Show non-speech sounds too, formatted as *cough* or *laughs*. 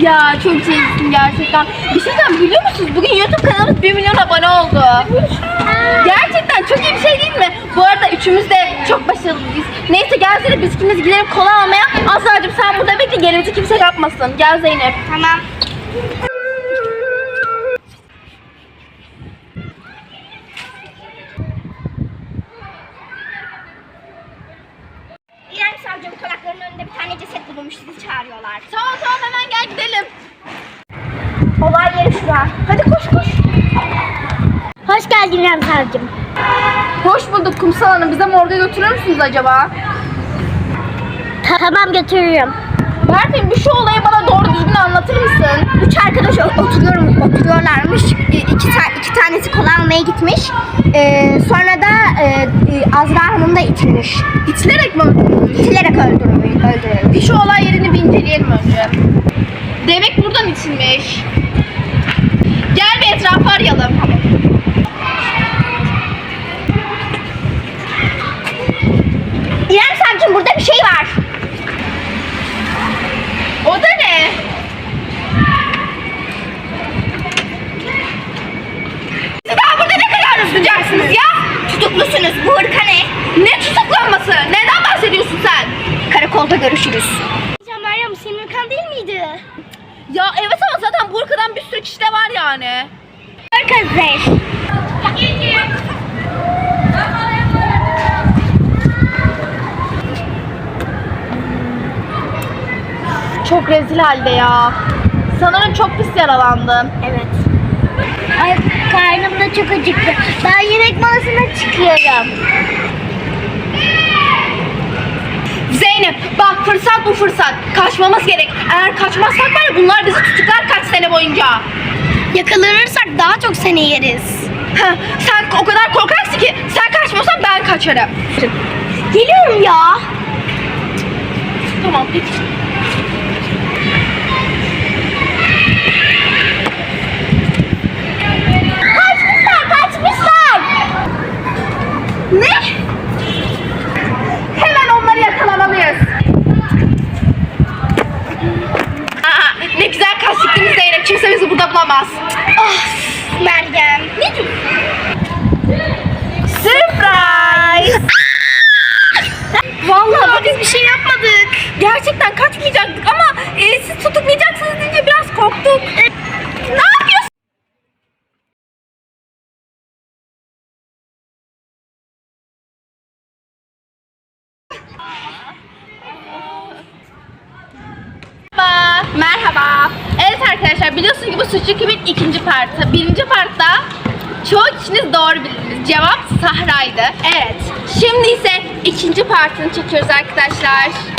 Ya çok şeysin gerçekten. Bir şey diyeceğim biliyor musunuz? Bugün YouTube kanalımız 1 milyon abone oldu. Gerçekten çok iyi bir şey değil mi? Bu arada üçümüz de çok başarılıyız. Neyse gel Zeynep biz ikimiz gidelim kola almaya. Azra'cığım sen burada bekle gelince kimse yapmasın. Gel Zeynep. Tamam. İrem savcım konaklarının önünde bir tane ceset bulunmuş sizi çağırıyorlar. Tamam tamam. Olay yeri şura. Hadi koş koş. Hoş geldin İrem savcım. Hoş bulduk Kumsal Hanım. Bize morga götürür müsünüz acaba? Tamam götürürüm. Berfin bir şu olayı bana doğru düzgün anlatır mısın? Üç arkadaş oturuyorum, oturuyorlarmış. İki, ta- iki tanesi kola almaya gitmiş. Ee, sonra da e, e, Azra Hanım da itilmiş. İtilerek mi öldürülmüş? İtilerek öldürülmüş. öldürülmüş. Bir şu olay yerini bir inceleyelim önce. Demek buradan içilmiş. Gel bir etrafı arayalım. Görüşürüz. Ya Meryem senin hırkan değil miydi? Ya evet ama zaten bu ırkadan bir sürü kişi de var yani. Arkadaşlar. Çok rezil halde ya. Sanırım çok pis yaralandım. Evet. Ay karnım da çok acıktı. Ben yemek molasına çıkıyorum. Zeynep bak fırsat bu fırsat. Kaçmamız gerek. Eğer kaçmazsak var ya bunlar bizi tutuklar kaç sene boyunca. Yakalanırsak daha çok sene yeriz. Heh, sen o kadar korkaksın ki sen kaçmıyorsan ben kaçarım. Geliyorum ya. Tamam peki. Bulamaz. Of Meryem. Ne diyorsun? Surprise! *laughs* Vallahi bak biz bir şey yapmadık. Gerçekten kaçmayacaktık arkadaşlar biliyorsunuz ki bu Suçlu Kübün ikinci partı. Birinci partta çoğu kişiniz doğru bildiniz. Cevap Sahra'ydı. Evet. Şimdi ise ikinci partını çekiyoruz arkadaşlar.